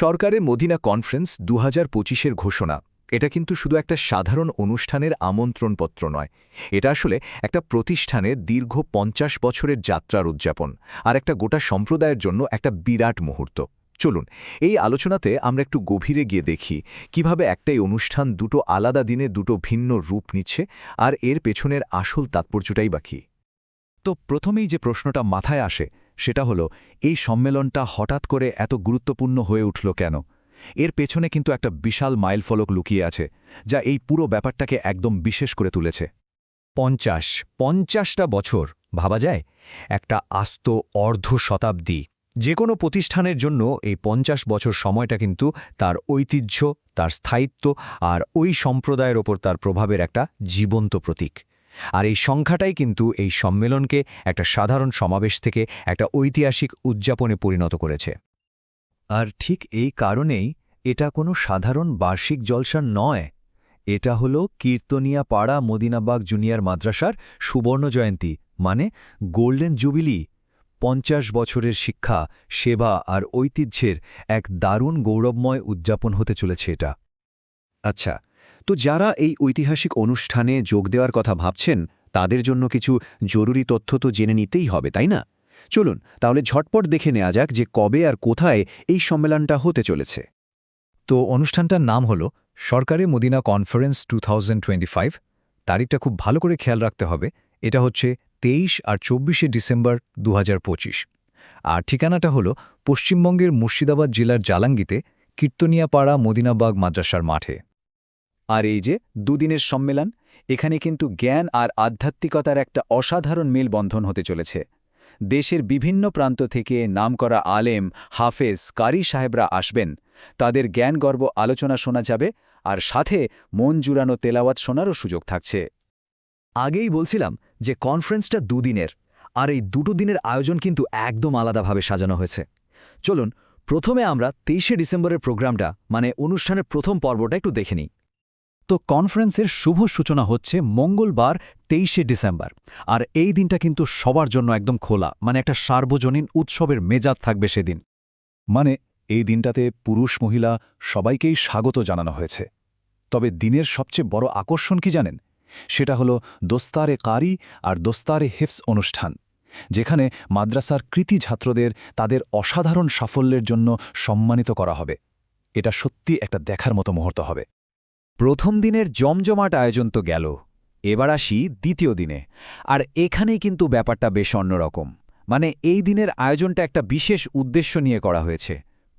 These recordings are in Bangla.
সরকারে মদিনা কনফারেন্স দু হাজার ঘোষণা। এটা কিন্তু শুধু একটা সাধারণ অনুষ্ঠানের আমন্ত্রণপত্র নয়। এটা আসলে একটা প্রতিষ্ঠানের দীর্ঘ পঞ্চাশ বছরের যাত্রার উদযাপন আর একটা গোটা সম্প্রদায়ের জন্য একটা বিরাট মুহূর্ত। চলুন, এই আলোচনাতে আমরা একটু গভীরে গিয়ে দেখি কীভাবে একটাই অনুষ্ঠান দুটো আলাদা দিনে দুটো ভিন্ন রূপ নিচ্ছে আর এর পেছনের আসল তাৎপর্যটাই বাকি তো প্রথমেই যে প্রশ্নটা মাথায় আসে, সেটা হলো, এই সম্মেলনটা হঠাৎ করে এত গুরুত্বপূর্ণ হয়ে উঠল কেন? এর পেছনে কিন্তু একটা বিশাল মাইলফলক লুকিয়ে আছে, যা এই পুরো ব্যাপারটাকে একদম বিশেষ করে তুলেছে। পঞ্চাশ, পঞ্চাশটা বছর, ভাবা যায়? একটা আস্ত অর্ধ শতাব্দী যে কোনো প্রতিষ্ঠানের জন্য এই পঞ্চাশ বছর সময়টা কিন্তু তার ঐতিহ্য, তার স্থায়িত্ব আর ওই সম্প্রদায়ের ওপর তার প্রভাবের একটা জীবন্ত প্রতীক। আর এই সংখ্যাটাই কিন্তু এই সম্মেলনকে একটা সাধারণ সমাবেশ থেকে একটা ঐতিহাসিক উদযাপনে পরিণত করেছে। আর ঠিক এই কারণেই এটা কোনো সাধারণ বার্ষিক জলসা নয়। এটা হলো কীর্তনিয়া পাড়া মদিনাবাগ জুনিয়র মাদ্রাসার সুবর্ণ জয়ন্তী মানে গোল্ডেন জুবিলি। পঞ্চাশ বছরের শিক্ষা, সেবা আর ঐতিহ্যের এক দারুণ গৌরবময় উদযাপন হতে চলেছে এটা। আচ্ছা তো যারা এই ঐতিহাসিক অনুষ্ঠানে যোগ দেওয়ার কথা ভাবছেন, তাদের জন্য কিছু জরুরি তথ্য তো জেনে নিতেই হবে, তাই না? চলুন, তাহলে ঝটপট দেখে নেওয়া যাক যে কবে আর কোথায় এই সম্মেলনটা হতে চলেছে। তো অনুষ্ঠানটার নাম হল সরকারি মদিনা কনফারেন্স টু তারিখটা খুব ভালো করে খেয়াল রাখতে হবে। এটা হচ্ছে তেইশ আর চব্বিশে ডিসেম্বর দু হাজার পঁচিশ। আর ঠিকানাটা হল পশ্চিমবঙ্গের মুর্শিদাবাদ জেলার জালাঙ্গিতে কীর্তনিয়াপাড়া মদিনাবাগ মাদ্রাসার মাঠে। আর এই যে, দুদিনের সম্মেলন, এখানে কিন্তু জ্ঞান আর আধ্যাত্মিকতার একটা অসাধারণ মেলবন্ধন হতে চলেছে। দেশের বিভিন্ন প্রান্ত থেকে নামকরা আলেম, হাফেজ, কারি সাহেবরা আসবেন। তাদের জ্ঞানগর্ব আলোচনা শোনা যাবে আর সাথে মন জুড়ানো তেলাওয়াত শোনারও সুযোগ থাকছে। আগেই বলছিলাম যে, কনফারেন্সটা দুদিনের, আর এই দুটো দিনের আয়োজন কিন্তু একদম আলাদাভাবে সাজানো হয়েছে। চলুন, প্রথমে আমরা তেইশে ডিসেম্বরের প্রোগ্রামটা মানে অনুষ্ঠানের প্রথম পর্বটা একটু দেখে নিই। তো কনফারেন্সের শুভ সূচনা হচ্ছে মঙ্গলবার তেইশে ডিসেম্বর। আর এই দিনটা কিন্তু সবার জন্য একদম খোলা মানে একটা সার্বজনীন উৎসবের মেজাজ থাকবে সেদিন। মানে এই দিনটাতে পুরুষ মহিলা সবাইকেই স্বাগত জানানো হয়েছে। তবে দিনের সবচেয়ে বড় আকর্ষণ কি জানেন? সেটা হলো দোস্তারে কারি আর দোস্তারে হেফস অনুষ্ঠান, যেখানে মাদ্রাসার কৃতি ছাত্রদের তাদের অসাধারণ সাফল্যের জন্য সম্মানিত করা হবে। এটা সত্যি একটা দেখার মতো মুহূর্ত হবে। প্রথম দিনের জমজমাট আয়োজন তো গেল। এবার আসি দ্বিতীয় দিনে। আর এখানেই কিন্তু ব্যাপারটা বেশ অন্যরকম। মানে এই দিনের আয়োজনটা একটা বিশেষ উদ্দেশ্য নিয়ে করা হয়েছে।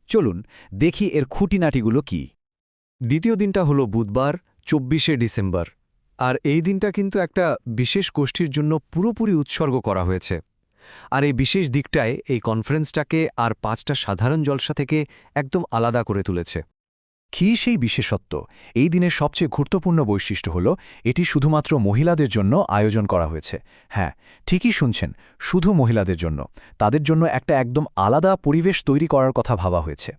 চলুন দেখি এর খুঁটিনাটিগুলো কি। দ্বিতীয় দিনটা হলো বুধবার, চব্বিশে ডিসেম্বর। আর এই দিনটা কিন্তু একটা বিশেষ গোষ্ঠীর জন্য পুরোপুরি উৎসর্গ করা হয়েছে। আর এই বিশেষ দিকটায় এই কনফারেন্সটাকে আর পাঁচটা সাধারণ জলসা থেকে একদম আলাদা করে তুলেছে। কি সেই বিশেষত্ব? এই দিনের সবচেয়ে গুরুত্বপূর্ণ বৈশিষ্ট্য হল, এটি শুধুমাত্র মহিলাদের জন্য আয়োজন করা হয়েছে। হ্যাঁ ঠিকই শুনছেন, শুধু মহিলাদের জন্য। তাদের জন্য একটা একদম আলাদা পরিবেশ তৈরি করার কথা ভাবা হয়েছে।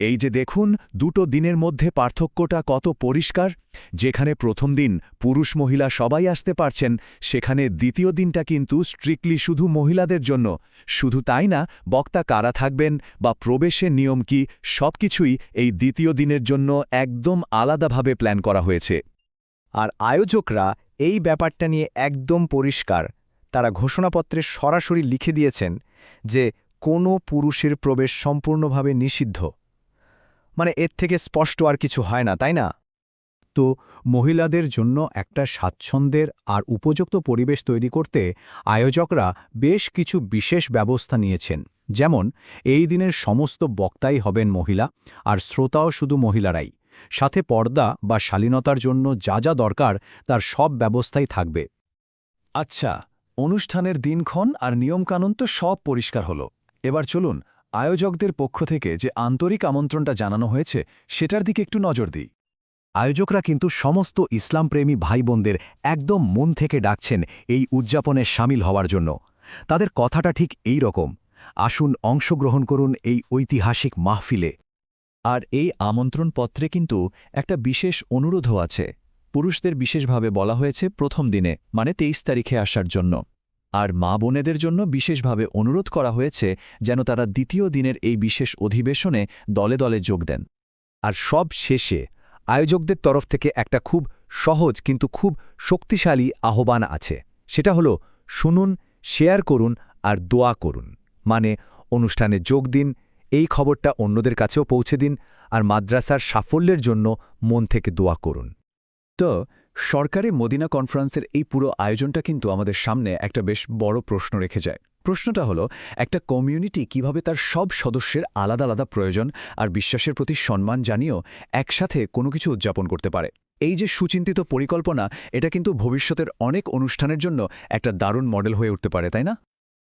এই যে দেখুন, দুটো দিনের মধ্যে পার্থক্যটা কত পরিষ্কার। যেখানে প্রথম দিন পুরুষ মহিলা সবাই আসতে পারছেন, সেখানে দ্বিতীয় দিনটা কিন্তু স্ট্রিক্টলি শুধু মহিলাদের জন্য। শুধু তাই না, বক্তা কারা থাকবেন বা প্রবেশের নিয়ম কি, সবকিছুই এই দ্বিতীয় দিনের জন্য একদম আলাদাভাবে প্ল্যান করা হয়েছে। আর আয়োজকরা এই ব্যাপারটা নিয়ে একদম পরিষ্কার। তারা ঘোষণাপত্রে সরাসরি লিখে দিয়েছেন যে, কোনো পুরুষের প্রবেশ সম্পূর্ণভাবে নিষিদ্ধ। মানে এর থেকে স্পষ্ট আর কিছু হয় না, তাই না? তো মহিলাদের জন্য একটা স্বাচ্ছন্দ্যের আর উপযুক্ত পরিবেশ তৈরি করতে আয়োজকরা বেশ কিছু বিশেষ ব্যবস্থা নিয়েছেন। যেমন, এই দিনের সমস্ত বক্তাই হবেন মহিলা আর শ্রোতাও শুধু মহিলারাই। সাথে পর্দা বা শালীনতার জন্য যা যা দরকার তার সব ব্যবস্থাই থাকবে। আচ্ছা অনুষ্ঠানের দিনক্ষণ আর নিয়মকানুন তো সব পরিষ্কার হলো। এবার চলুন আয়োজকদের পক্ষ থেকে যে আন্তরিক আমন্ত্রণটা জানানো হয়েছে, সেটার দিকে একটু নজর দিই। আয়োজকরা কিন্তু সমস্ত ইসলামপ্রেমী ভাই বোনদের একদম মন থেকে ডাকছেন এই উদযাপনে সামিল হওয়ার জন্য। তাদের কথাটা ঠিক এই রকম, আসুন অংশগ্রহণ করুন এই ঐতিহাসিক মাহফিলে। আর এই আমন্ত্রণপত্রে কিন্তু একটা বিশেষ অনুরোধও আছে। পুরুষদের বিশেষভাবে বলা হয়েছে প্রথম দিনে মানে তেইশ তারিখে আসার জন্য। আর মা বোনেদের জন্য বিশেষভাবে অনুরোধ করা হয়েছে যেন তারা দ্বিতীয় দিনের এই বিশেষ অধিবেশনে দলে দলে যোগ দেন। আর সব শেষে আয়োজকদের তরফ থেকে একটা খুব সহজ কিন্তু খুব শক্তিশালী আহ্বান আছে। সেটা হলো, শুনুন, শেয়ার করুন আর দোয়া করুন। মানে অনুষ্ঠানে যোগ দিন, এই খবরটা অন্যদের কাছেও পৌঁছে দিন আর মাদ্রাসার সাফল্যের জন্য মন থেকে দোয়া করুন। তো সরকারি মদিনা কনফারেন্সের এই পুরো আয়োজনটা কিন্তু আমাদের সামনে একটা বেশ বড় প্রশ্ন রেখে যায়। প্রশ্নটা হলো, একটা কমিউনিটি কীভাবে তার সব সদস্যের আলাদা আলাদা প্রয়োজন আর বিশ্বাসের প্রতি সম্মান জানিয়েও একসাথে কোনো কিছু উদযাপন করতে পারে? এই যে সুচিন্তিত পরিকল্পনা, এটা কিন্তু ভবিষ্যতের অনেক অনুষ্ঠানের জন্য একটা দারুণ মডেল হয়ে উঠতে পারে, তাই না?